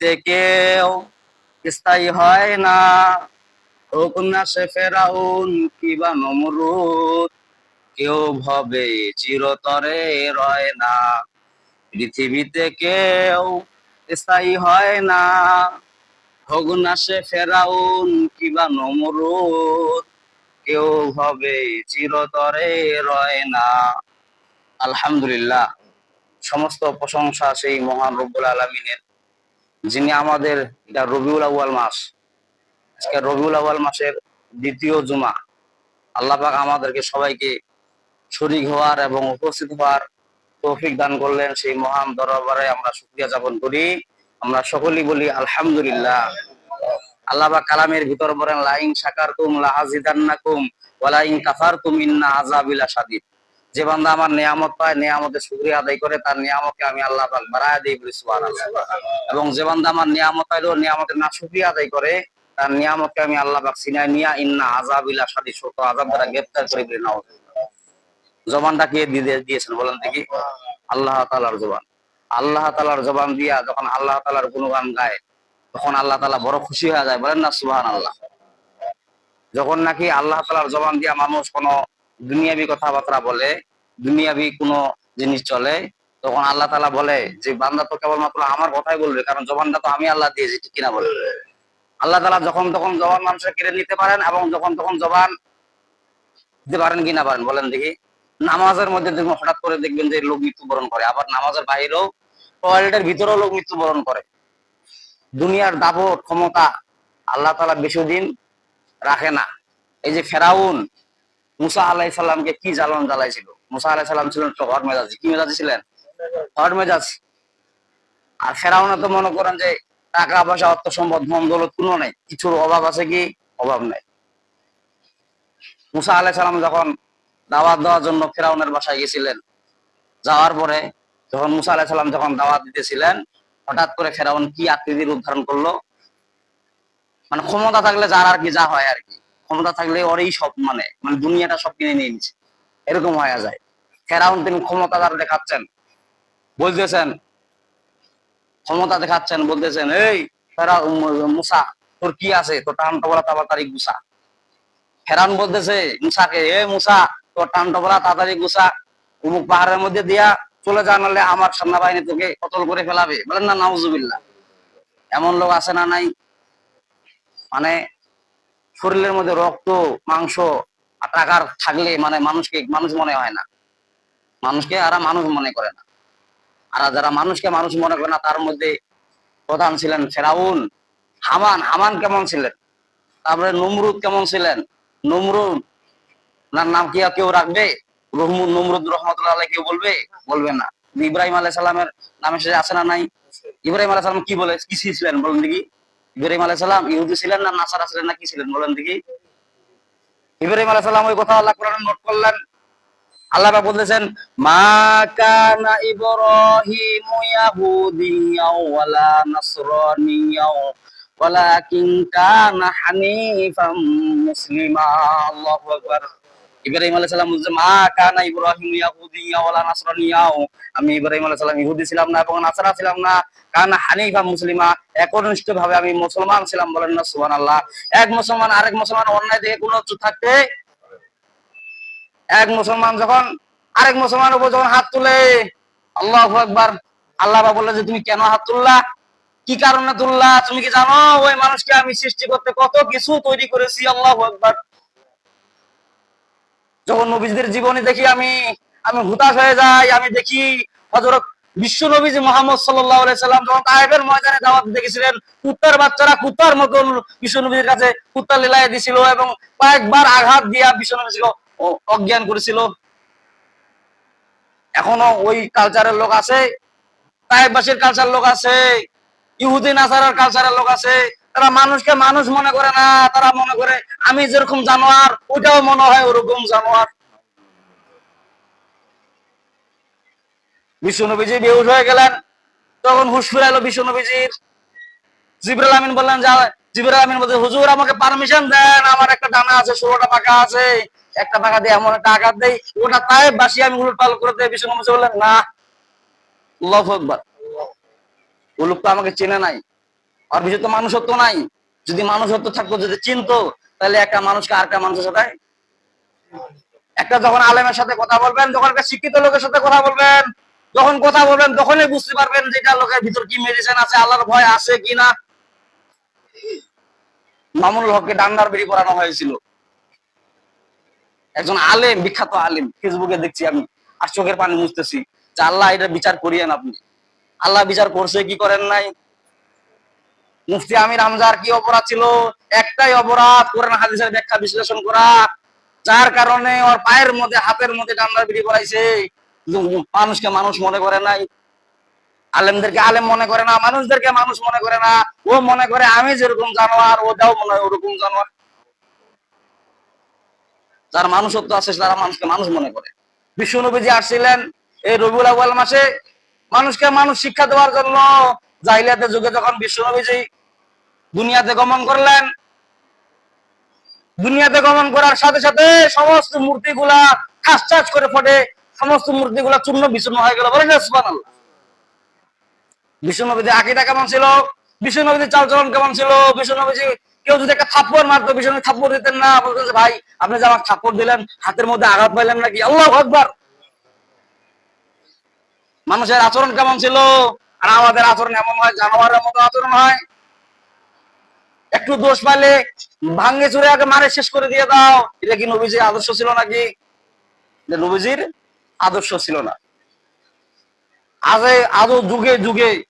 পৃথিবীতে কেউ স্থায়ী হয় না। হোক না সে ফেরাউন কিবা নমরুদ? কেউ ভবে চিরতরে রয় না। পৃথিবীতে কেউ স্থায়ী হয় না। সে ফেরাউন কিবা নমরুদ? কেউ ভবে চিরতরে রয় না। আলহামদুলিল্লাহ, সমস্ত প্রশংসা সেই মহান রব্বুল আলমিনের। যিনি আমাদের এটা রবিউল আউয়াল মাস। আজকে রবিউল আউয়াল মাসের দ্বিতীয় জুমা। আল্লাহ পাক আমাদেরকে সবাইকে শরিক হওয়ার এবং উপস্থিত হওয়ার তৌফিক দান করলেন সেই মহান দরবারে আমরা শুক্রিয়া যাপন করি। আমরা সকলেই বলি আলহামদুলিল্লাহ। আল্লাহ কালামের ভিতর বলেন লাইন শাকারতুম লাহাজিদান্নাকুম ওয়ালাইন কাফারতুম ইন্না আযাবিলা শাদীদ। যে বান্দা আমার নিয়ামত পায়, নিয়ামতের শুকরিয়া আদায় করে, তার নিয়ামতকে আমি আল্লাহ পাক বাড়ায় দিই বলি সুবহানাল্লাহ। এবং যে বান্দা আমার নিয়ামত পাইলো নিয়ামতের না শুকরিয়া আদায় করে, তার নিয়ামতকে আমি আল্লাহ সিনাই নিয়া ইন্না আযাবিলা শাদীদ শত আযাব দ্বারা গ্রেফতার করে বলি নাও জবানটা কে দিয়ে দিয়েছেন বলেন দেখি? আল্লাহ তাআলার জবান। আল্লাহ তাআলার জবান দিয়া যখন আল্লাহ তাআলার গুণগান গায়, তখন আল্লাহ তাআলা বড় খুশি হয়ে যায়, বলেন না সুবহানাল্লাহ? যখন নাকি আল্লাহ তাআলার জবান দিয়া মানুষ কোনো দুনিয়াবি কথাবার্তা বলে, দুনিয়াবি কোনো জিনিস চলে, তখন আল্লাহ তাআলা বলে যে, বান্দা তো কেবলমাত্র আমার কথাই বলবে, কারণ জবানটা তো আমি আল্লাহ দিয়েছি, ঠিক কিনা বলে। আল্লাহ তাআলা যখন তখন জবান মানুষের কেড়ে নিতে পারেন এবং যখন তখন জবান দিতে পারেন কিনা পারেন, বলেন দেখি। নামাজের মধ্যে দেখবেন হঠাৎ করে দেখবেন যে, লোক মৃত্যুবরণ করে। আবার নামাজের বাইরেও টয়লেটের ভিতরেও লোক মৃত্যুবরণ করে। দুনিয়ার দাপট ক্ষমতা আল্লাহ তালা বেশি দিন রাখে না। এই যে ফেরাউন মুসা আলাই সাল্লামকে কি জ্বালন জ্বালাইছিল? মুসা আলাই সাল্লাম ছিলেন তো হর মেজাজি। কি মেজাজি ছিলেন? হর মেজাজ। আর ফেরাউন তো মনে করেন যে টাকা পয়সা, অর্থ সম্পদ, ধন দৌলত কোনো নেই। কিছুর অভাব আছে কি? অভাব নেই। মুসা আলাই সাল্লাম যখন দাওয়াত দেওয়ার জন্য ফেরাউনের বাসায় গেছিলেন, যাওয়ার পরে যখন মুসা আলাই সাল্লাম যখন দাওয়াত দিতেছিলেন, হঠাৎ করে ফেরাউন কি আকৃতির উদ্ধারণ করল? মানে ক্ষমতা থাকলে যার আর কি, যা হয় আর কি। ক্ষমতা থাকলে ওরই সব মানে মানে দুনিয়াটা সব কিনে নিয়ে নিচ্ছে। এরকম হয়ে যায়। ফেরাউন তিনি ক্ষমতা যার দেখাচ্ছেন। বলতেছেন, ক্ষমতা দেখাচ্ছেন, বলতেছেন, এই ফেরাউ মুসা, তোর কি আছে? তোর টান টবলা তাড়াতাড়ি গুসা ফেরাউন বলতেছে, মুসাকে, এ মুসা, তোর টান টবলা তাড়াতাড়ি গুসা উমুক পাহাড়ের মধ্যে দিয়া চলে যা, নাহলে আমার সেনাবাহিনী তোকে কতল করে ফেলাবে। বলেন না, নাউজুবিল্লাহ। এমন লোক আছে না নাই? মানে শরীরের মধ্যে রক্ত, মাংস, টাকার থাকলে মানে মানুষকে, মানুষ মনে হয় না। মানুষকে আর মানুষ মনে করে না। আর যারা মানুষকে মানুষ মনে করে না, তার মধ্যে প্রধান ছিলেন ফেরাউন। হামান হামান কেমন ছিলেন? তারপরে নমরুদ কেমন ছিলেন? নমরুদ, ওনার নাম কি কেউ রাখবে? রহমুদ নমরুদ রহমতুল্লাহ কেউ বলবে? বলবে না। ইব্রাহিম আলাইহিস সালামের নামে সে আছে না নাই? ইব্রাহিম আলাইহিস সালাম কি বলে? কি ছিলেন বলেন দেখি। ইব্রাহিম আলাইহিস সালাম ইহুদি ছিলেন না নাসারা ছিলেন না কি ছিলেন বলেন দেখি। ইব্রাহিম আলাইহিস সালাম ওই কথা আল্লাহ কোরআনে নোট করলেন। আল্লাহ বলতেছেন, মা কানা ইব্রাহিম ইয়াহুদিয়াও ওয়ালা নাসরানিয়াও ওয়ালাকিন কানা হানিফাম মুসলিমা। আল্লাহু আকবার। ইব্রাহিম আলাইহিস সালাম বলছে, মা কানা ইব্রাহিম আমি ইব্রাহিম আলাইহিস ইহুদি ছিলাম না এবং নাসারা ছিলাম না। কানা হানিফা মুসলিমা একনিষ্ঠ ভাবে আমি মুসলমান ছিলাম বলেন না, সুবহানাল্লাহ। এক মুসলমান আরেক মুসলমান অন্যায় দিকে কোনো থাকতে এক মুসলমান যখন আরেক মুসলমানের উপর যখন হাত তুলে, আল্লাহ একবার আল্লাহ বা বললে যে, তুমি কেন হাত তুললা? কি কারণে তুললা? তুমি কি জানো? ওই মানুষকে আমি সৃষ্টি করতে কত কিছু তৈরি করেছি, আল্লাহ একবার যখন নবীদের জীবনী দেখি, আমি আমি হুতাশ হয়ে যাই, আমি দেখি হজরত বিশ্ব নবীজি মোহাম্মদ সাল্লাম যখন তাইফের ময়দানে দাওয়াত দেখেছিলেন কুত্তার বাচ্চারা কুত্তার মতন বিশ্ব নবীর কাছে কুত্তা লীলায় দিছিল এবং কয়েকবার আঘাত দিয়া বিশ্ব নবীজিকে অজ্ঞান করেছিল। এখনও ওই কালচারের লোক আছে, তাইবাসীর কালচার লোক আছে, ইহুদি, নাসারার কালচারের লোক আছে তারা মানুষকে মানুষ মনে করে না, তারা মনে করে আমি যেরকম জানোয়ার, ওইটাও মনে হয় ওরকম জানোয়ার। বিশ্বনবীজি বেহুশ হয়ে গেলেন। তখন হুশ ফিরাইলো বিশ্বনবীজির জিবরাল আমিন বললেন, যা জিবরাল আমিন বলছে হুজুর, আমাকে পারমিশন দেন, আমার একটা ডানা আছে, ষোলোটা পাকা আছে, একটা পাকা দিয়ে এমন একটা আঘাত দেই, ওটা তাই বাসি আমি উলট পাল করে দেয় বিশ্বনবীজি বললেন, না, আল্লাহু আকবার। ও লোক তো আমাকে চেনে নাই। আর ভিতরে তো মানুষত্ব নাই। যদি মানুষত্ব থাকতো, যদি চিনতো, তাহলে একটা মানুষকে আর একটা মানুষের সাথে একটা যখন আলেমের সাথে কথা বলবেন, যখন একটা শিক্ষিত লোকের সাথে কথা বলবেন, যখন কথা বলবেন, তখনই বুঝতে পারবেন যে এটা লোকের ভিতর কি মেডিসিন আছে, আল্লাহর ভয় আছে কিনা মামুনুল হককে ডান্ডার বেরি করানো হয়েছিল। একজন আলেম, বিখ্যাত আলেম, ফেসবুকে দেখছি আমি, আর চোখের পানি মুছতেছি। যে আল্লাহ এটা বিচার করিয়েন আপনি। আল্লাহ বিচার করছে, কি করেন নাই? মুফতি আমির হামজার কি অপরাধ ছিল? একটাই অপরাধ, কোরআন হাদিসের ব্যাখ্যা বিশ্লেষণ করা। যার কারণে ওর পায়ের মধ্যে, হাতের মধ্যে ডান্ডার বিড়ি করাইছে মানুষকে মানুষ মনে করে নাই। আলেমদেরকে আলেম মনে করে না, মানুষদেরকে মানুষ মনে করে না। ও মনে করে, আমি যেরকম জানোয়ার ওটাও মনে হয় ওরকম জানোয়ার। যার মানুষত্ব আছে, তারা মানুষকে মানুষ মনে করে। বিশ্বনবীজি আসছিলেন এই রবিউল আউয়াল মাসে। মানুষকে মানুষ শিক্ষা দেওয়ার জন্য জাহিলিয়াতের যুগে যখন বিশ্বনবীজি দুনিয়াতে গমন করলেন। দুনিয়াতে গমন করার সাথে সাথে সমস্ত মূর্তিগুলা ঠাস ঠাস করে ফটে, সমস্ত মূর্তিগুলা চূর্ণ বিচূর্ণ হয়ে গেল। বলেন সুবহানাল্লাহ। আকিদা কেমন ছিল? বিশ্বনবীদের চালচলন কেমন ছিল? বিশ্বনবীজি কেউ যদি একটা থাপ্পড় মারতো বিশ্বনবী থাপ্পড় দিতেন না। বলতেন ভাই, আপনি যে আমার থাপ্পড় দিলেন, হাতের মধ্যে আঘাত পাইলেন নাকি? আল্লাহ আকবার। মানুষের আচরণ কেমন ছিল? আর আমাদের আচরণ এমন হয়, জানোয়ারের মতো আচরণ হয়। একটু দোষ পাইলে ভাঙ্গে চুরে আগে মারে শেষ করে দিয়ে দাও। এটা কি নবীজির আদর্শ ছিল নাকি? নবীজির আদর্শ ছিল না। আজে আজও যুগে যুগে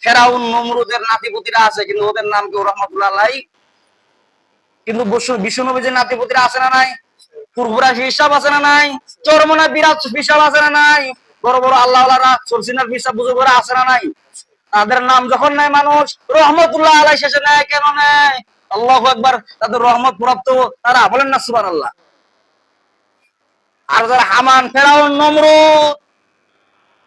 ফেরাউন, নমরুদের নাতিপুতিরা আছে, কিন্তু ওদের নাম কেউ রহমতুল্লাহ আলাই। কিন্তু বসু- বিশ্বনবীজির নাতিপুতিরা আছে না নাই? ফুরফুরা হিসাব আছে না নাই? চরমনা বিরাট হিসাব আছে না নাই? বড় বড় আল্লাহ সরসিনার হিসাব বুজুর্গরা আছে না নাই? তাদের নাম যখন নেয় মানুষ, রহমতুল্লাহ আলাই শেষে নেয়, কেন নেয়? আল্লাহ একবার তাদের রহমত প্রাপ্ত তারা। বলেন না সুবান আল্লাহ আর যারা হামান, ফেরাউন, নমরুদ,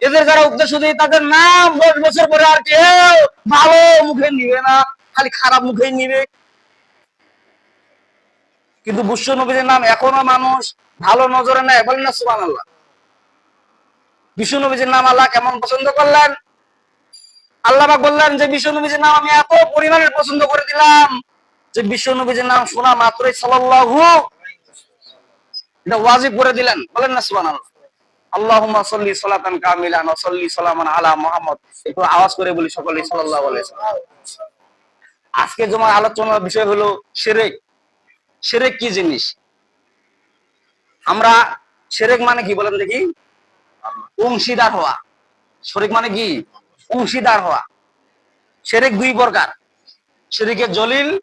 এদের যারা উদ্দেশ্য দিয়ে, তাদের নাম দশ বছর পরে আর কেউ ভালো মুখে নিবে না, খালি খারাপ মুখে নিবে। কিন্তু বুশ্য নবীদের নাম এখনও মানুষ ভালো নজরে নেয়। বলেন না সুবান আল্লাহ বিশ্ব নবীজির নাম আল্লাহ কেমন পছন্দ করলেন? আল্লাহ বললেন যে বিশ্ব নবীজির নাম আমি এত পরিমাণে পছন্দ করে দিলাম যে বিশ্ব নবীজির নাম শোনা মাত্রই সাল্লাল্লাহু এটা ওয়াজিব করে দিলেন। বলেন না তোমার আলোচনার বিষয় হলো কি জিনিস? আমরা মানে কি বলেন দেখি? অংশীদার হওয়া। শরিক মানে কি? অংশীদার হওয়া। সেরেক দুই প্রকার। সেরেকে জলিল,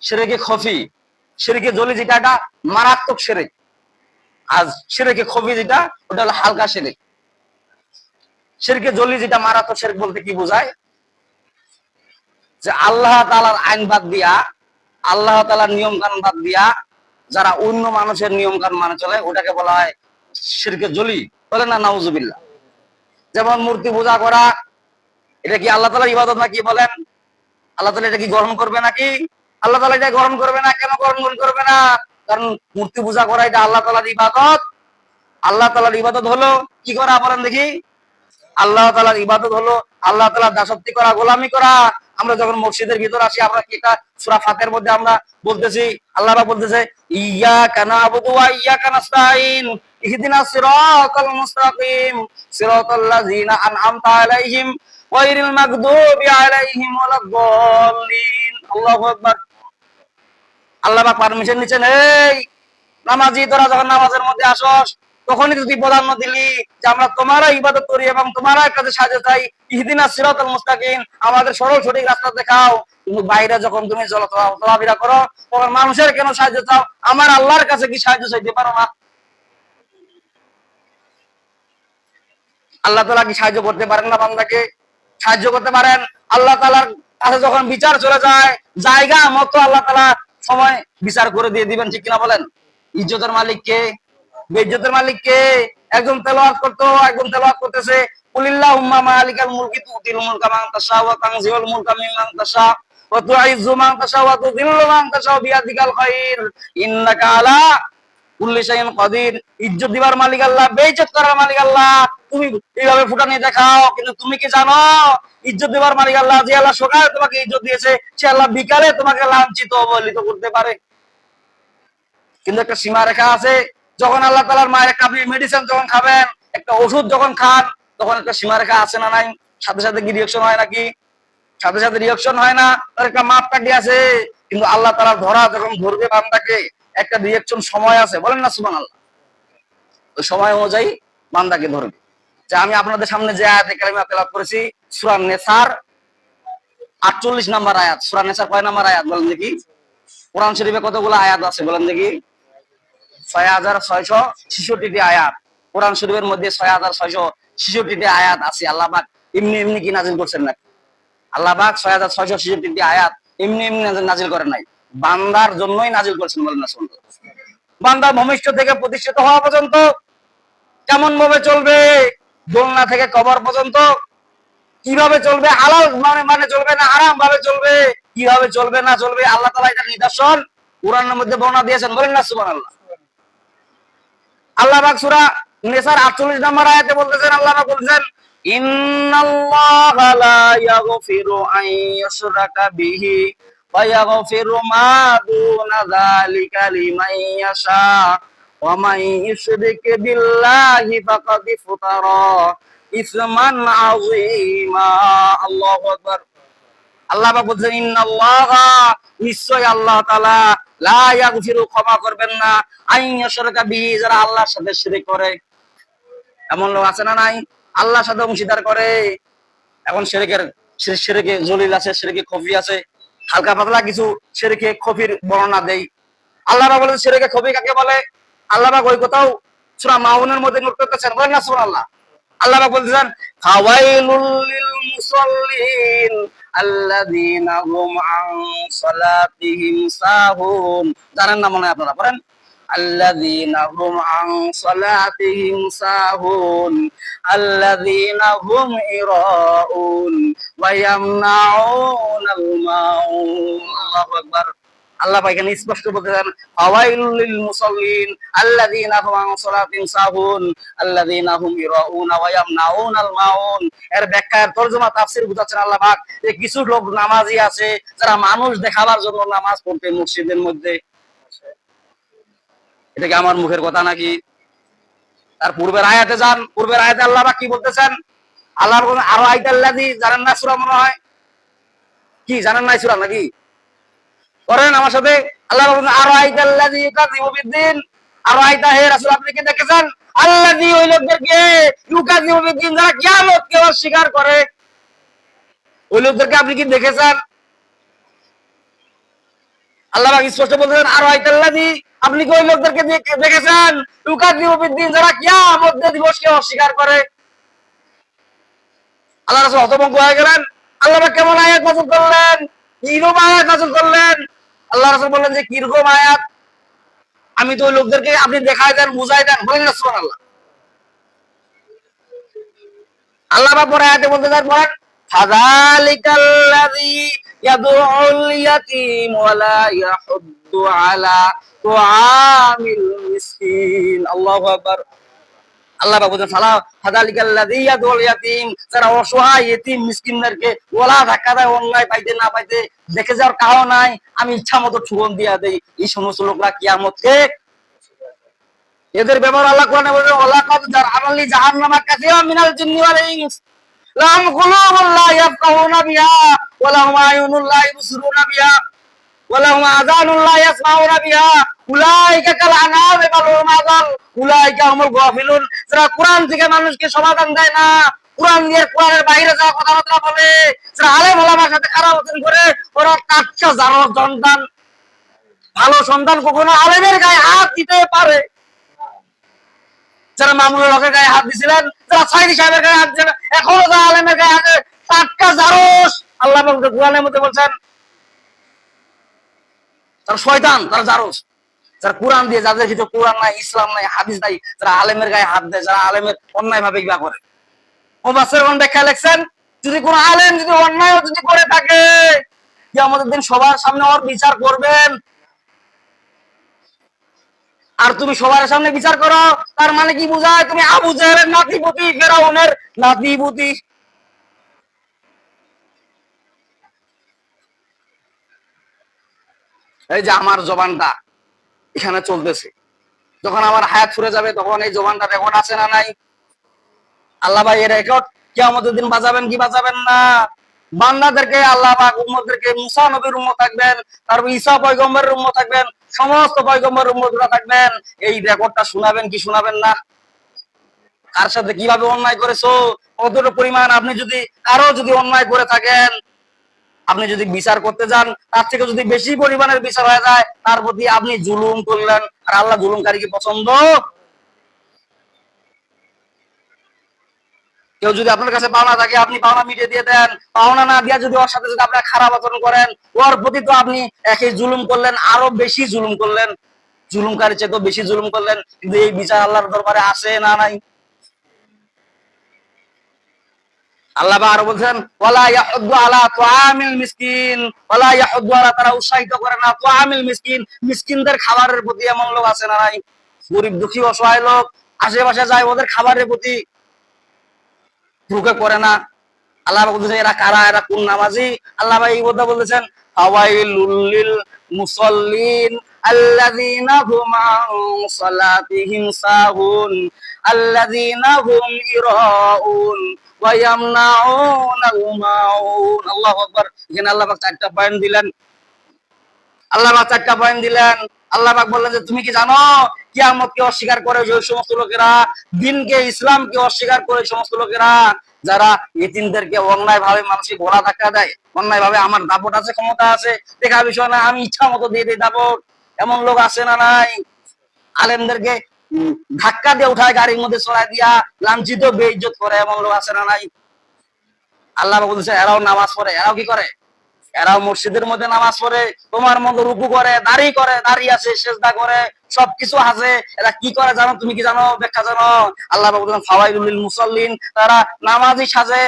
সেরেকে খফি। সেরেকে জলিল যেটা একটা মারাত্মক সেরেক। আর সেরেকে খফি যেটা, ওটা হলো হালকা সেরেক। সেরেকে জলিল যেটা মারাত্মক সেরেক বলতে কি বোঝায়? যে আল্লাহ তালার আইন বাদ দিয়া, আল্লাহ তালার নিয়ম কানুন বাদ দিয়া, যারা অন্য মানুষের নিয়ম কানুন মানে চলে, ওটাকে বলা হয় সেরেকে জলি বলে না, নাউজুবিল্লাহ। যেমন মূর্তি পূজা করা এটা কি আল্লাহ তালা ইবাদত নাকি বলেন? আল্লাহ তালা এটা কি গ্রহণ করবে নাকি? আল্লাহ তালা এটা গ্রহণ করবে না, কেন গ্রহণ করবে না? কারণ মূর্তি পূজা করা এটা আল্লাহ তালার ইবাদত। আল্লাহ তালার ইবাদত হলো কি করা বলেন দেখি? আল্লাহ তালার ইবাদত হলো আল্লাহ তালার দাসত্ব করা, গোলামি করা। আমরা যখন মসজিদের ভিতর আসি, আমরা কি একটা সূরা ফাতের মধ্যে আমরা বলতেছি, আল্লাহ বলতেছে ইয়া কানা আবুদু ইয়া কানাস্তাইন ইহদিনাস সিরাতাল মুস্তাকিম, সিরাতাল লাযিনা আন'আমতা আলাইহিম গায়রিল মাগদুবি আলাইহিম ওয়ালাদ-দাল্লিন আল্লাহু আকবার। আল্লাহ পাক পারমিশন এই নামাজি, তোরা যখন নামাজের মধ্যে আসস, তখনই যদি দিলি যে আমরা তোমারা ইবাদত করি এবং তোমারা কাছে সাহায্য চাই, ইহদিনা সিরাতাল মুস্তাকিম, আমাদের সরল সঠিক রাস্তা দেখাও। কিন্তু বাইরে যখন তুমি চলো চলাফেরা করো, তখন মানুষের কেন সাহায্য চাও? আমার আল্লাহর কাছে কি সাহায্য চাইতে পারো না? আল্লাহ তালা কি সাহায্য করতে পারেন না বান্দাকে? সাহায্য করতে পারেন। আল্লাহ তালার কাছে যখন বিচার চলে যায়, জায়গা মতো আল্লাহ তালা সময় বিচার করে দিয়ে দিবেন, ঠিক কিনা বলেন? ইজ্জতের মালিক কে বেজ্জতের মালিক কে একজন তেলাওয়াত করতো একজন তেলাওয়াত করতেছে ইজ্জত দিবার মালিক আল্লাহ, বেইজ্জত করার মালিক আল্লাহ তুমি এইভাবে ফুটানি দেখাও, কিন্তু তুমি কি জানো? ইজ্জত দেবার মালিক আল্লাহ, যে আল্লাহ সকালে তোমাকে ইজ্জত দিয়েছে, সে আল্লাহ বিকালে তোমাকে লাঞ্ছিত অবহেলিত করতে পারে। কিন্তু একটা সীমা রেখা আছে, যখন আল্লাহ তালার মায়ের একটা মেডিসিন যখন খাবেন, একটা ওষুধ যখন খান, তখন একটা সীমা রেখা আছে না নাই? সাথে সাথে কি রিয়াকশন হয় নাকি? সাথে সাথে রিয়াকশন হয় না, তার একটা মাপ কাটি আছে। কিন্তু আল্লাহ তালা ধরা যখন ধরবে বান্দাকে, একটা রিয়াকশন সময় আছে। বলেন না সুমান আল্লাহ ওই সময় অনুযায়ী বান্দাকে ধরবে। যে আমি আপনাদের সামনে যে আয়াত কারিমা তেলাপ করেছি সুরান নেসার, আটচল্লিশ নাম্বার আয়াত সুরান নেসার কয় নাম্বার আয়াত বলেন দেখি? কোরআন শরীফে কতগুলো আয়াত আছে বলেন দেখি? ছয় হাজার ছয়শো ছিষট্টিটি আয়াত। কোরআন শরীফের মধ্যে ছয় হাজার ছয়শো ছিষট্টিটি আয়াত আছে। আল্লাহ পাক এমনি এমনি কি নাজিল করছেন না? আল্লাহবাক ছয় হাজার ছয়শো ছিষট্টিটি আয়াত এমনি এমনি নাজিল- করেন নাই। বান্দার জন্যই নাজিল করছেন বলেন না বান্দা ভূমিষ্ঠ থেকে প্রতিষ্ঠিত হওয়া পর্যন্ত কেমন ভাবে চলবে? দোলনা থেকে কবর পর্যন্ত কীভাবে চলবে? হালাল মানে মানে চলবে না হারাম ভাবে চলবে? কীভাবে চলবে না চলবে? আল্লাহ তালা এটা নিদর্শন। কোরআনের মধ্যে বর্ণনা দিয়েছেন, বলেন না সুবান আল্লাহ আল্লাহ পাক সূরা নিসার 48 নম্বর আয়াতে বলতেছেন আল্লাহ পাক বলছেন, ইন্নাল্লাহা আযীমা আল্লাহু বলছেন, ইন্নাল্লাহা নিশ্চয় আল্লাহ তাআলা লা ইয়াগফিরু, ক্ষমা করবেন না। আইন সরকা বিহি যারা আল্লাহর সাথে শিরিক করে। এমন লোক আছে না নাই? আল্লাহর সাথে অংশীদার করে। এখন শিরিকের শির- শিরিকে জলিল আছে, শিরিকে খফি আছে। হালকা পাতলা কিছু শিরিকে খফির বর্ণনা দেই। আল্লাহ বলেন, শিরিকে খফি কাকে বলে? আল্লাহ পাক ওই কোথাও সূরা মাউনের মধ্যে নোট করতেছেন। বলেন না, সুবহানাল্লাহ। আল্লাহ পাক বলতেছেন, ফাওয়াইলুল লিল মুসাল্লিন আল্লাযীনা হুম আন সালাতিহিম সাহুন। জানেন না মনে আপনারা, পড়েন। হুম আন সালাতিহিম সাহুন। আল্লাযীনা হুম ইরাউন। ওয়া ইয়ামনাউনাল মাউন আল্লাহু আকবার। আল্লাহ এখানে স্পষ্ট ফাওয়াইলুল লিল মুসাল্লিন আল্লাযীনা হুম আন সাহুন, আল্লাযীনা হুম ইরাউনা ওয়া ইয়ামনাউনাল মাউন এর ব্যাখ্যা তরজমা, তাফসীর বুঝাচ্ছেন আল্লাহ পাক যে কিছু লোক নামাজি আছে, যারা মানুষ দেখাবার জন্য নামাজ পড়তে মসজিদের মধ্যে। এটা কি আমার মুখের কথা নাকি? তার পূর্বের আয়াতে যান, পূর্বের আয়াতে আল্লাহ কি বলতেছেন? আল্লাহ বলেন আরও আইতাল্লাযী জানেন না সুরা মনে হয়? কি, জানেন না সূরা নাকি? করেন আমার সাথে। আপনি কি দেখেছেন? ওই লোকদেরকে যারা কিয়ামতকে অস্বীকার করে। কি দেখেছেন? কি অস্বীকার করে। আল্লাহ হতভম্ব হয়ে গেলেন। আল্লাহ কেমন আয়াত করলেন? কীরকম আয়াত করলেন? আল্লাহ রাসূল বললেন যে, কীরকম আয়াত? আমি তো লোকদেরকে আপনি দেখায় দেন বুঝাই দেন। বলেন না আল্লাহ পাক পরে আয়াতে বলতে চান বলেন ফাযালিকাল্লাযী ইয়াতীম ওয়া লা ইয়াহুদ্দু আলা তুআমিল মিসকিন। আল্লাহু আকবার। আল্লাহ বলেন ফালা ইয়াতীম যারা অসহায় ইতিম মিসকিনদেরকে ওলা ধাক্কা দেয়, অন্যায় পাইতে না পাইতে, দেখে যাওয়ার কারণ নাই, আমি ইচ্ছা মতো ঠুকন দিয়া দেই। এই সমস্ত লোকরা কিয়ামতকে এদের ব্যবহার আল্লাহ কোরআনে বলেন ওয়ালাকাদ জারআনালি জাহান্নামা কাসীরাম মিনাল জিন্নি ওয়াল ইনস লাহুম ইয়াফকাহুনা বিহা, ওয়া লাহুম ইবসিরুনা বিহা। আযানুন লা ইয়াসমাউনা বিহা। উলাইকা কাল আনাম বাল হুম আযাল উলাইকা হুমুল গাফিলুন। যারা কোরআন থেকে মানুষকে সমাধান দেয় না, কোরআন দিয়ে কোরআনের বাইরে যাওয়া কথাবার্তা বলে, যারা আলেম ওলামার সাথে করে, ওরা কাচ্চা সন্তান। ভালো সন্তান কখনো আলেমের গায়ে হাত দিতে পারে। যারা মামুনুল হকের গায়ে হাত দিছিলেন যারা সাইদি সাহেবের গায়ে হাত দিছিলেন এখনও যারা আলেমের গায়ে হাতে টাটকা জারস আল্লাহ কোরআনের মধ্যে বলছেন তারা শয়তান, তারা জারস যারা কোরআন দিয়ে যাদের ভিতরে কোরআন নাই, ইসলাম নাই, হাদিস নাই, যারা আলেমের গায়ে হাত দেয়, যারা আলেমের অন্যায় ভাবে ইবা করে। ও বাসের কোন ব্যাখ্যা লেখছেন? যদি কোন আলেম যদি অন্যায় যদি করে থাকে আমাদের দিন সবার সামনে ওর বিচার করবেন। আর তুমি সবার সামনে বিচার করো, তার মানে কি বুঝায়? তুমি আবু জাহেলের নাতিপুতি, ফেরাউনের নাতিপুতি। এই যে আমার জবানটা এখানে চলতেছে। যখন আমার হায়াত ফুরে যাবে, তখন এই জবানটা রেকর্ড আছে না নাই? আল্লাহ ভাই এই রেকর্ড কিয়ামতের দিন বাজাবেন কি বাজাবেন না? বান্দাদেরকে, আল্লাহ পাক উম্মতদেরকে, মুসা নবীর উম্মত থাকবেন, তারপর ঈসা পয়গম্বরের উম্মত থাকবেন, সমস্ত পয়গম্বরের উম্মতরা থাকবেন। এই রেকর্ডটা শোনাবেন কি শোনাবেন না? কার সাথে কীভাবে অন্যায় করেছ? কতটা পরিমাণ আপনি যদি কারও যদি অন্যায় করে থাকেন আপনি যদি বিচার করতে যান, তার থেকে যদি বেশি পরিমাণের বিচার হয়ে যায়, তার প্রতি আপনি জুলুম করলেন। আর আল্লাহ জুলুমকারীকে পছন্দ? কেউ যদি আপনার কাছে পাওনা থাকে, আপনি পাওনা মিটিয়ে দিয়ে দেন। পাওনা না দিয়ে যদি ওর সাথে যদি আপনার খারাপ আচরণ করেন, ওর প্রতি তো আপনি একই জুলুম করলেন, আরও বেশি জুলুম করলেন। জুলুমকারী চেয়ে তো বেশি জুলুম করলেন। কিন্তু এই বিচার আল্লাহর দরবারে আসে না নাই? আল্লাহ আরও বলছেন উৎসাহিত করে না, তুআমিল মিসকিন। মিসকিনদের খাবারের প্রতি এমন লোক আছে না নাই। গরিব, দুঃখী, অসহায় লোক আশেপাশে যায়, ওদের খাবারের প্রতি করে না। আল্লাহ পাক বলতেছেন, এরা কারা? এরা কোন নামাজি? আল্লাহ এই কথা বলতেছেন দিলেন। আল্লাহ পাক চারটা পয়েন্ট দিলেন। আল্লাহ পাক বললেন যে, তুমি কি জানো, কিয়ামতকে অস্বীকার করে যে সমস্ত লোকেরা? দিনকে ইসলামকে অস্বীকার করে সমস্ত লোকেরা? যারা ইতিমদেরকে অন্যায় ভাবে মানুষকে ঘোরা ধাক্কা দেয় অন্যায় ভাবে আমার দাপট আছে, ক্ষমতা আছে, দেখা বিষয় না, আমি ইচ্ছা মতো দিয়ে দিই দাপট। এমন লোক আছে না নাই? আলেমদেরকে ধাক্কা দিয়ে উঠায় গাড়ির মধ্যে চড়াই দিয়া, লাঞ্ছিত, বেইজ্জত করে এমন লোক আছে না নাই? আল্লাহ বলছে, এরাও নামাজ পড়ে, এরাও কি করে? এরাও মসজিদের মধ্যে নামাজ পড়ে, তোমার মতো রুকু করে, দাড়ি করে, দাড়ি আছে, সেজদা করে, সবকিছু আছে, এরা কি করে জানো? তুমি কি জানো? ব্যাখ্যা জানো? আল্লাহ বলছেন, ফাওয়াইলুল মুসাল্লিন, তারা নামাজি সাজে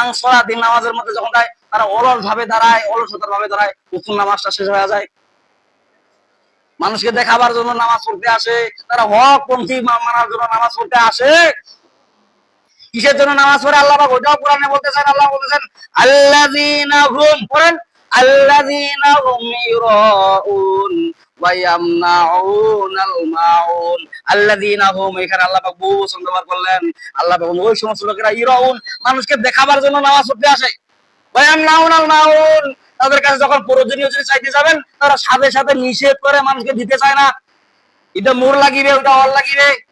আংসরা দিন নামাজের মধ্যে যখন যায়, তারা অলস ভাবে দাঁড়ায়, অলসতার ভাবে দাঁড়ায়, প্রথম নামাজটা শেষ হয়ে যায়। মানুষকে দেখাবার জন্য নামাজ পড়তে আসে, তারা হক পন্থী মানার জন্য নামাজ পড়তে আসে। কিসের জন্য নামাজ পড়ে? আল্লাহ ওটাও কোরআনে বলতেছেন, আল্লাহ বলতেছেন এখানে আল্লাহ পাক বহু করলেন। আল্লাহ ওই সমস্ত লোকেরা মানুষকে দেখাবার জন্য নামাজ পড়তে আসে। তাদের কাছে যখন প্রয়োজনীয় জিনিস চাইতে যাবেন, তারা সাথে সাথে নিষেধ করে মানুষকে দিতে চায় না। এটা মোর লাগিবে, ওটা অল লাগিবে।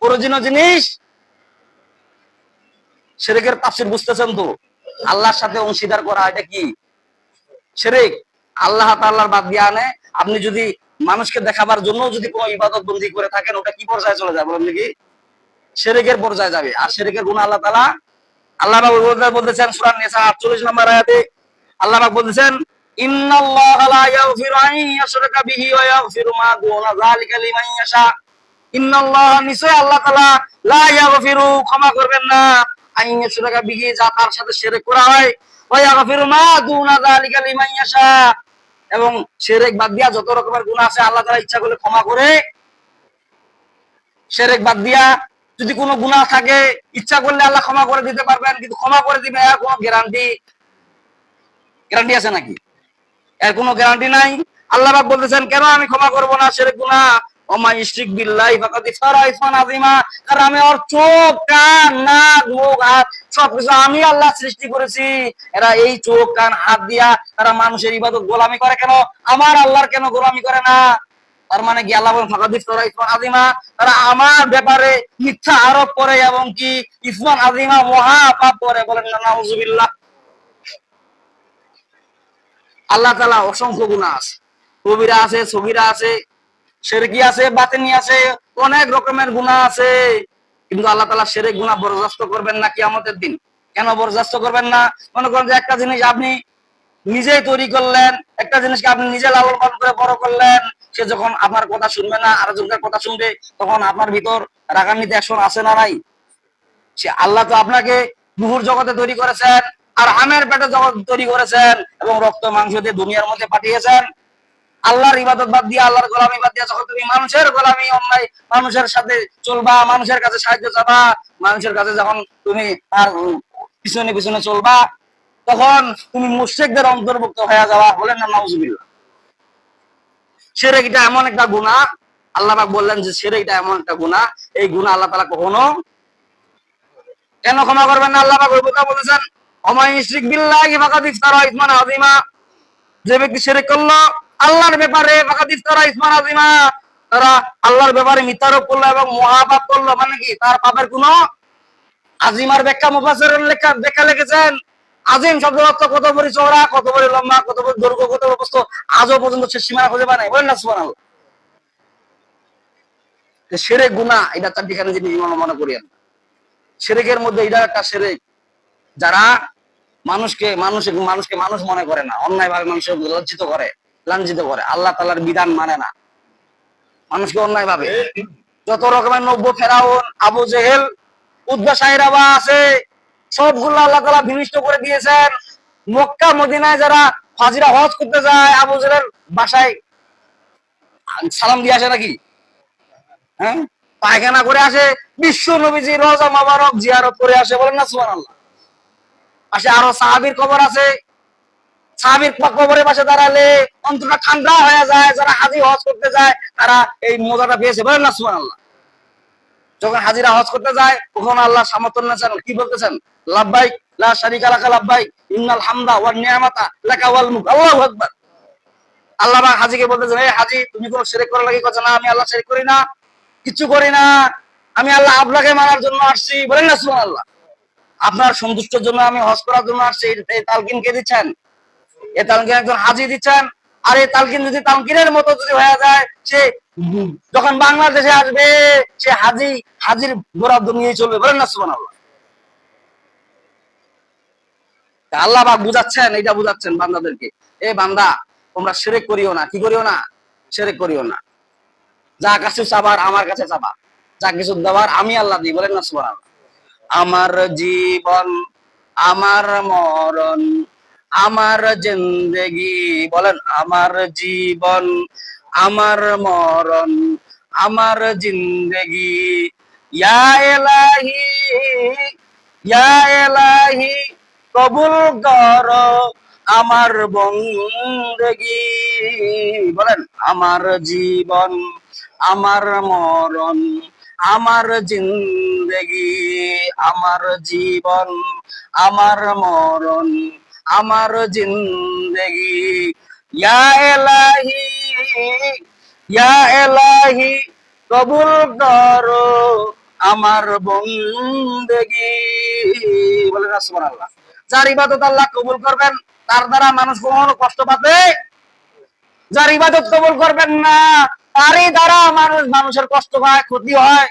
প্রয়োজনীয় জিনিস, সেরেকের তাফসির বুঝতেছেন তো? আল্লাহর সাথে অংশীদার করা, এটা কি? সেরেক, আল্লাহ তাআলার বাদ দিয়ে আনে। আপনি যদি মানুষকে দেখাবার জন্য যদি কোনো ইবাদত বন্দি করে থাকেন, ওটা কি পর্যায়ে চলে যায় বলেন দেখি? সেরেকের পর্যায়ে যাবে। আর সেরেকের গুণ আল্লাহ তালা আল্লাহ বলতে- বলতেছেন সুরান নিসা 48 নম্বর আয়াতে আল্লাহ পাক এবং শিরক বাদ দিয়া যত রকমের গুনাহ আছে, আল্লাহ তাআলা ইচ্ছা করলে ক্ষমা করে। শিরক বাদ দিয়া যদি কোনো গুনাহ থাকে, ইচ্ছা করলে আল্লাহ ক্ষমা করে দিতে পারবেন, কিন্তু ক্ষমা করে দিবে কোনো গ্যারান্টি গ্যারান্টি আছে নাকি? এর কোনো গ্যারান্টি নাই? আল্লাহ পাক বলতেছেন, কেন আমি ক্ষমা করব না? শিরক গুনাহ, ওমা ইশরিক বিল্লাহি, ফাকাদ আমি ওর চোখ কান, নাক, মুখ, হাত আমি আল্লাহ সৃষ্টি করেছি। এরা এই চোখ, কান, হাত দিয়া তারা মানুষের ইবাদত গোলামি করে কেন? আমার আল্লাহর কেন গোলামি করে না? তার মানে কি আল্লাহ ফাকাদ ইফতারা তারা আমার ব্যাপারে মিথ্যা আরোপ করে এবং কি ইসমান আযীমা মহা পাপ করে বলেন, নাউজুবিল্লাহ। আল্লাহ তালা অসংখ্য গুণা আছে। কবিরা আছে, সগিরা আছে, সেরকি আছে, বাতেনি আছে, অনেক রকমের গুণা আছে। কিন্তু আল্লাহ তালা সেরে গুণা বরদাস্ত করবেন না কি আমাদের দিন। কেন বরদাস্ত করবেন না? মনে করেন যে একটা জিনিস আপনি নিজেই তৈরি করলেন, একটা জিনিসকে আপনি নিজে লালন পালন করে বড় করলেন, সে যখন আপনার কথা শুনবে না আরেকজনের কথা শুনবে, তখন আপনার ভিতর রাগান্বিত অ্যাকশন আছে না নাই? সে আল্লাহ তো আপনাকে মুহুর জগতে তৈরি করেছেন আর আমের পেটে জগৎ তৈরি করেছেন এবং রক্ত মাংস দিয়ে দুনিয়ার মধ্যে পাঠিয়েছেন, আল্লাহর ইবাদত বাদ দিয়ে, আল্লাহর গোলামি বাদ দিয়ে, যখন তুমি মানুষের গোলামি, অন্যায়, মানুষের সাথে চলবা, মানুষের কাছে সাহায্য চাবা, মানুষের কাছে যখন তুমি আর পিছনে পিছনে চলবা, তখন তুমি মুশ্রিকদের অন্তর্ভুক্ত হয়ে যাওয়া বলেন না, নাউজুবিল্লাহ। সেরেকটা এমন একটা গুণা আল্লাহ বললেন যে সেরেকটা এমন একটা গুণা এই গুণা আল্লাহ তালা কখনো কেন ক্ষমা করবেন না? আল্লাহ পাক বলেছেন যে ব্যক্তি শিরক করল, আল্লাহর ব্যাপারে ইসমান আযীমা, তারা আল্লাহর ব্যাপারে মিথ্যারোপ করল এবং মহাপাপ করল মানে কি? তার পাপের কোনো আজিমার ব্যাখ্যা মুফাসসিরুল লেখা ব্যাখ্যা লিখেছেন? আজিম শব্দের অর্থ কত বড় চওড়া, কত বড় লম্বা, কত বড় দৈর্ঘ্য, কত বড় আজও পর্যন্ত সে সীমানা খুঁজে পায় নাই। বলেন না, সুবহানাল্লাহ। সেরেক গুনাহ, এটা চারটিখানে জিনিস মনে মনে করিয়েন। সেরেকের মধ্যে এটা একটা সেরেক, যারা মানুষকে, মানুষ মানুষকে মানুষ মনে করে না। অন্যায় ভাবে মানুষের লজ্জিত করে, লাঞ্ছিত করে। আল্লাহ তালার বিধান মানে না। মানুষকে অন্যায় ভাবে যত রকমের নব্য ফেরাউন, আবু জেহেল সাহেরাবা আছে, সবগুলো আল্লাহ তালা বিনিষ্ট করে দিয়েছেন। মক্কা, মদিনায় যারা হাজিরা হজ করতে যায়, আবু জেহেলের বাসায় সালাম দিয়ে আসে নাকি? হ্যাঁ? পায়খানা করে আসে, বিশ্ব নবীজি রজা মাবারক জিয়ারত করে আসে, বলেন না সুবহানাল্লাহ। পাশে আরও সাহাবীর কবর আছে। সাহাবীর কবরের পাশে দাঁড়ালে অন্তরটা ঠান্ডা হয়ে যায়, যারা হাজি হজ করতে যায়, তারা এই মজাটা পেয়েছে, বলেন না, সুবহানাল্লাহ। যখন হাজিরা হজ করতে যায়, তখন আল্লাহ সামর্থ্য নেছেন কি বলতেছেন? লাভবাইক লা শারিকা লাকা ইন্নাল হামদা নিয়ামাতা লাকা ওয়াল আল্লাহু আকবার। আল্লাহ পাক হাজিকে বলতেছেন এই হাজি, তুমি কোন শিরক করার লাগি কথা না, আমি আল্লাহ শিরক করি না, কিছু করি না, আমি আল্লাহ আপনাকে মানার জন্য আসছি। বলেন না, সুবহানাল্লাহ। আপনার সন্তুষ্টের জন্য আমি হজ করার জন্য আসছি। এই- তালকিন কে দিচ্ছেন? এই তালকিন একজন হাজি দিচ্ছেন। আর এই তালকিন যদি তালকিনের মতো যদি হয়ে যায়, সে যখন বাংলাদেশে আসবে, সে হাজি, হাজির বরাদ্দ নিয়ে চলবে। বলেন না তা আল্লাহ পাক বুঝাচ্ছেন এটা বুঝাচ্ছেন বান্দাদেরকে। এ বান্দা, তোমরা সেরেক করিও না। কি করিও না? সেরেক করিও না। যা কাছে চাবার, আমার কাছে চাবা। যা কিছু দেওয়ার আমি আল্লাহ দিই। বলেন না, সুবহানাল্লাহ। আমার জীবন, আমার মরণ, আমার জিন্দেগি, বলেন, আমার জীবন, আমার মরণ, আমার জিন্দেগি। এলাহি ইয়া এলাহি কবুল কর আমার বন্দেগি। বলেন, আমার জীবন, আমার মরণ আমার জিন্দেগি, আমার জীবন, আমার মরণ, আমার জিন্দেগি। এলাহি, ইয়া এলাহি, কবুল করো আমার বন্দেগি। বলেন সুবহানাল্লাহ। যার ইবাদত আল্লাহ কবুল করবেন, তার দ্বারা মানুষ কখনো কষ্ট পাবে? যার ইবাদত কবুল করবেন না তারই দ্বারা মানুষ মানুষের কষ্ট হয়, ক্ষতি হয়।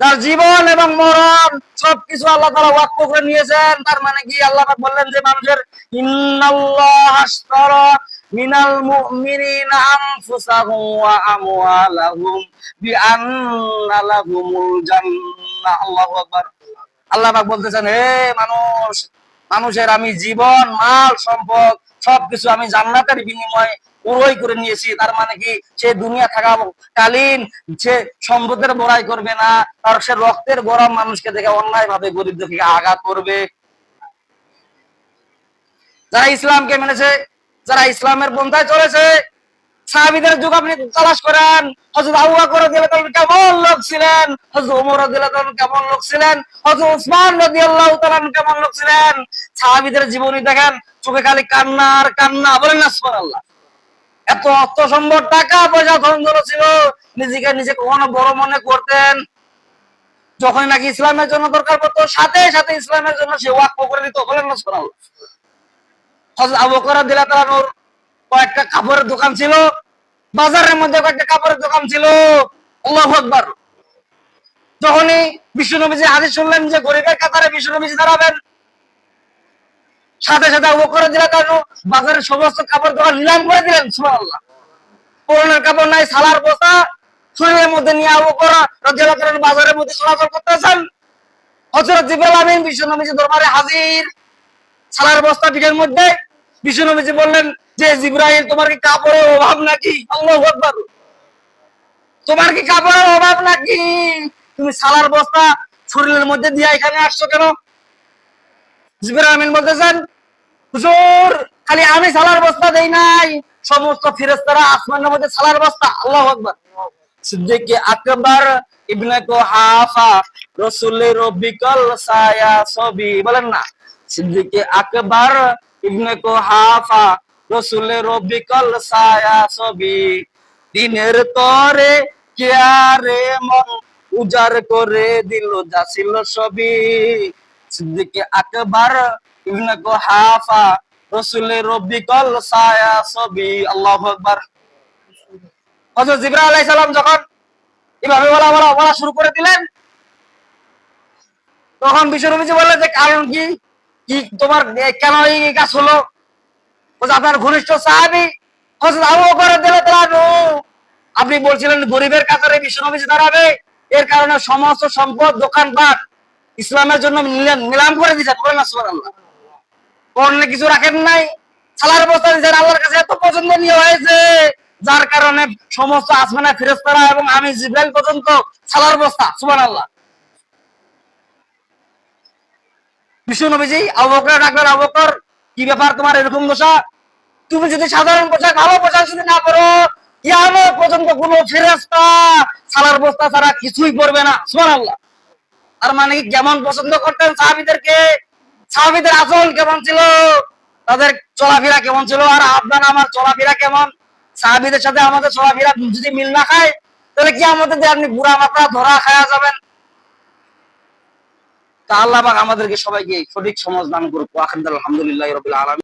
তার জীবন এবং মরণ, সবকিছু আল্লাহ তারা ওয়াক্ফ করে নিয়েছেন। তার মানে কি? আল্লাহ বললেন যে মানুষের মিনাল মুমিনিনা আনফুসাহুম ওয়া আমওয়ালাহুম বিআন্না লাহুমুল জান্নাহ। আল্লাহু আকবার। আল্লাহ পাক বলতেছেন, হে মানুষ, মানুষের আমি জীবন, মাল, সম্পদ, সবকিছু আমি জান্নাতের বিনিময়ে পুরোই করে নিয়েছি, তার মানে কি সে দুনিয়া থাকা কালীন, সে সম্পদের বড়াই করবে না, আর সে রক্তের গরম মানুষকে দেখে অন্যায় ভাবে গরিবদেরকে আঘাত করবে। যারা ইসলামকে মেনেছে, যারা ইসলামের পন্থায় চলেছে, সাহাবিদের যুগ আপনি তালাশ করেন হজরত আবু করে রাদিয়াল্লাহু তাআলা কেমন লোক ছিলেন? হযরত ওমর রাদিয়াল্লাহু তাআলা কেমন লোক ছিলেন? হযরত উসমান রাদিয়াল্লাহু তাআলা কেমন লোক ছিলেন? সাহাবীদের জীবনী দেখেন, চোখে খালি কান্না আর কান্না, বলেন না সুবহানাল্লাহ। এত অর্থ সম্ভব টাকা, পয়সা ধন ছিল। নিজেকে নিজে কখনো বড় মনে করতেন। যখন নাকি ইসলামের জন্য দরকার পড়তো, সাথে সাথে ইসলামের জন্য সে ওয়াক্ফ করে দিত। বলেন না সুবহানাল্লাহ হযরত আবু বকর রাদিয়াল্লাহু তাআলার কয়েকটা কাপড়ের দোকান ছিল। বাজারের মধ্যে কয়েকটা কাপড়ের দোকান ছিল। যখনই বিশ্বনবীজি হাদিস শুনলেন যে গরিবের কাতারে বিশ্বনবীজি দাঁড়াবেন সাথে সাথে বকর রাদিয়াল্লাহু তাআলা বাজারের সমস্ত কাপড় দোকান নিলাম করে দিলেন, সুবহানাল্লাহ। পুরনের কাপড় নাই, সালার বস্তা। শরীরের মধ্যে নিয়ে আবু রাদিয়াল্লাহু তাআলা বাজারের মধ্যে চলাচল করতেছেন। আমিন দরবারে হাজির। সালার বস্তা পিঠের মধ্যে বিশ্বনবীজি বললেন যে, জিব্রাইল, তোমার কি কাপড়ের অভাব নাকি? আল্লাহু আকবার। তোমার কি কাপড়ের অভাব নাকি? তুমি সালার বস্তা শরীরের মধ্যে দিয়ে এখানে আসছো কেন? বলতেছেন, হুজুর, খালি আমি সালার বস্তা দেই নাই। সমস্ত ফেরেশতারা আসমানের মধ্যে সালার বস্তা। আল্লাহু সিদ্দিক আকবর, ইবনে কুহাফা রাসূলের রবিকল সায়া সবি, বলেন না। সিদ্দিক আকবর, ইবনে রাসূলের রবিকল সায়া সবি, দিনের তরে কেয়ারে মন উজার করে দিল যাছিল সবই। সিদ্দিক আকবর, ইবনে কুহাফা রাসূলের রবিকল সায়া সবি, আল্লাহু আকবার। হযরত জিবরাইল আলাইহিস সালাম যখন এভাবে বলা বলা বলা শুরু করে দিলেন, তখন বিশ্বনবীজি বললেন যে, কারণ কি? কি তোমার কেন এই কাজ হলো? বলছে, আপনার ঘনিষ্ঠ সাহাবী আপনি বলছিলেন, গরিবের কাতারে বিশ্বনবীজি দাঁড়াবে। এর কারণে সমস্ত সম্পদ দোকানপাট ইসলামের জন্য নিলাম করে দিয়েছেন বলেন না, সুবহানাল্লাহ। করলে কিছু রাখেন নাই। সালার বস্তা দিয়েছেন আল্লাহর কাছে এত পছন্দনীয় হয়েছে, যার কারণে সমস্ত আসমানা ফেরেস্তারা এবং আমি জিব্রাইল পর্যন্ত সালার বস্তা, সুবহানাল্লাহ। বিশ্ব নবীজি কি ব্যাপার তোমার এরকম দশা তুমি যদি সাধারণ পোশাক, ভালো পোশাক যদি না পরো, কিয়ামত পর্যন্ত কোনো ফেরেশতা সালার বস্তা ছাড়া কিছুই করবে না, সুবহানাল্লাহ। আর মানে কি কেমন পছন্দ করতেন সাহাবীদেরকে? সাহাবীদের আচরণ কেমন ছিল? তাদের চলাফেরা কেমন ছিল? আর আপনার আমার চলাফেরা কেমন? সাহাবিদের সাথে আমাদের চলাফেরা যদি মিল না খায়, তাহলে কি আমাদের দিয়ে আপনি বুড়া মাত্রা ধরা খায়া যাবেন। তা আল্লাহ আমাদেরকে সবাইকে সঠিক সমাজ দান করুক। আলহামদুলিল্লাহ রবিল আলম